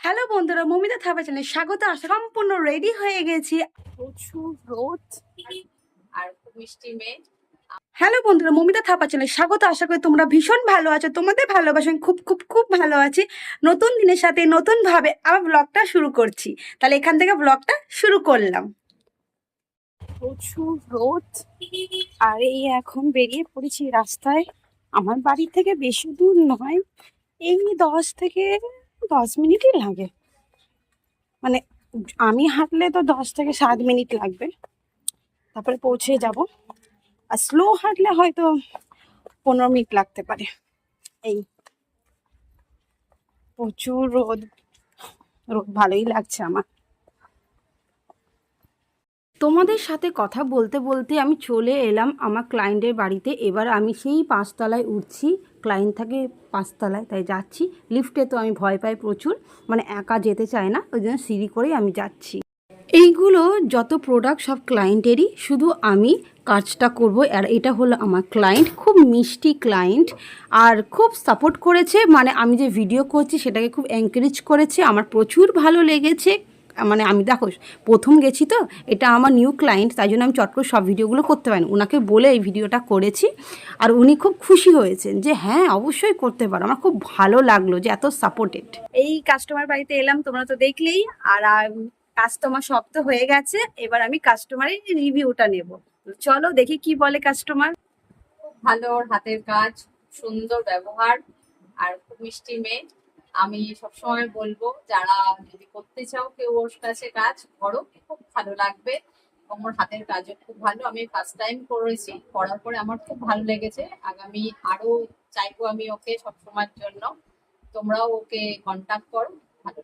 Hello বন্ধুরা মমিতা থাপা চ্যানেলে স্বাগত। সম্পূর্ণ রেডি হয়ে গেছি। প্রচুর রোদ আর খুব মিষ্টি মেয়ে হ্যালো বন্ধুরা মমিতা থাপা চ্যানেলে স্বাগত। আশা করি তোমরা ভীষণ ভালো আছো তোমাদের ভালোবাসেন খুব খুব খুব ভালো আছি। নতুন দিনের সাথে নতুন ভাবে আবার ব্লগটা শুরু করছি। তাহলে এখান থেকে ব্লগটা শুরু করলাম। প্রচুর রোদ। আর এই এখন বেরিয়ে পড়েছি রাস্তায়। আমার বাড়ি থেকে বেশি দূর নয় এই দশ থেকে দশ মিনিটই লাগে। মানে আমি হাঁটলে তো দশ থেকে সাত মিনিট লাগবে। তারপরে পৌঁছে যাব। আর স্লো হাঁটলে হয়তো পনেরো মিনিট লাগতে পারে। এই প্রচুর রোদ। রোদ ভালোই লাগছে আমার। তোমাদের সাথে কথা বলতে বলতে আমি চলে এলাম আমার ক্লায়েন্টের বাড়িতে। এবার আমি সেই পাঁচতলায় উঠছি। ক্লায়েন্ট থাকে পাঁচতলায়, তাই যাচ্ছি। লিফটে তো আমি ভয় পাই প্রচুর মানে একা যেতে চায় না, ওই জন্য সিঁড়ি করেই আমি যাচ্ছি। এইগুলো যত প্রোডাক্ট সব ক্লায়েন্টেরই শুধু আমি কাজটা করব, আর এটা হলো আমার ক্লায়েন্ট খুব মিষ্টি ক্লায়েন্ট আর খুব সাপোর্ট করেছে মানে আমি যে ভিডিও করছি সেটাকে খুব এনকারেজ করেছে, আমার প্রচুর ভালো লেগেছে। মানে আমি দেখো প্রথম গেছি তো এটা আমার নিউ ক্লায়েন্ট তাই জন্য আমি চট করে সব ভিডিওগুলো করতে পারিনি। ওনাকে বলে এই ভিডিওটা করেছি আর উনি খুব খুশি হয়েছেন যে হ্যাঁ অবশ্যই করতে পারো আমার খুব ভালো লাগল যে এত সাপোর্টেড এই কাস্টমার বাড়িতে এলাম তোমরা তো দেখলেই আর কাস্টমার সব তো হয়ে গেছে এবার আমি কাস্টমারের রিভিউটা নেব। চলো দেখি কি বলে কাস্টমার খুব ভালো ওর হাতের কাজ সুন্দর ব্যবহার আর খুব মিষ্টি মেয়ে। আমি সবসময় বলব, যারা যদি করতে চাও কেউ ওর কাছে কাজ করো, খুব ভালো লাগবে। ওর হাতের কাজও খুব ভালো। আমি ফার্স্ট টাইম করেছি, করার পরে আমার খুব ভালো লেগেছে। আগামী আরও চাইব আমি ওকে সবসময়ের জন্য। তোমরাও ওকে কন্ট্যাক্ট করো, ভালো